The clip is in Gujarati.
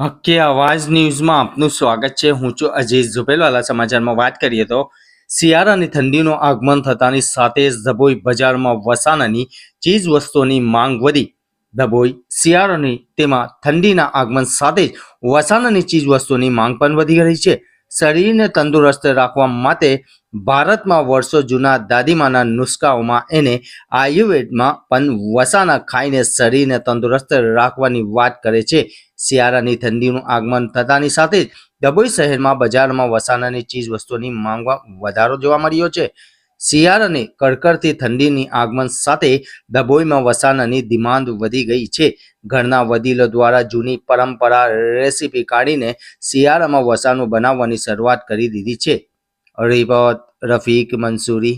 હક્કે અવાજ ન્યૂઝમાં આપનું સ્વાગત છે. હું છું અજીત ઝુબેલવાલા સમાચારમાં વાત કરીએ તો શિયાળાની ઠંડીનું આગમન થતાની સાથે જ ધબોઈ બજારમાં વસાણાની ચીજ વસ્તુઓની માંગ વધી. ધબોઈ, શિયાળાની તેમાં ઠંડીના આગમન સાથે જ વસાણાની ચીજ વસ્તુઓની માંગ પણ વધી રહી છે. શરીરને તંદુરસ્ત રાખવા માટે ભારતમાં વર્ષો જૂના દાદીમાના નુસ્ખાઓમાં એને આયુર્વેદમાં પણ વસાના ખાઈને શરીરને તંદુરસ્ત રાખવાની વાત કરે છે. શિયાળાની ઠંડીનું આગમન થતાની સાથે જ ડભોઈ શહેરમાં બજારમાં વસાનાની ચીજ વસ્તુઓની માંગમાં વધારો જોવા મળ્યો છે. શિયાળાની કડકડતી ઠંડીની આગમન સાથે ડભોઈમાં વસાણાની ડિમાન્ડ વધી ગઈ છે. ઘરના વડીલો દ્વારા જૂની પરંપરા રેસીપી કાઢીને શિયાળામાં વસાણું બનાવવાની શરૂઆત કરી દીધી છે. રિપોર્ટ રફીક મંસૂરી.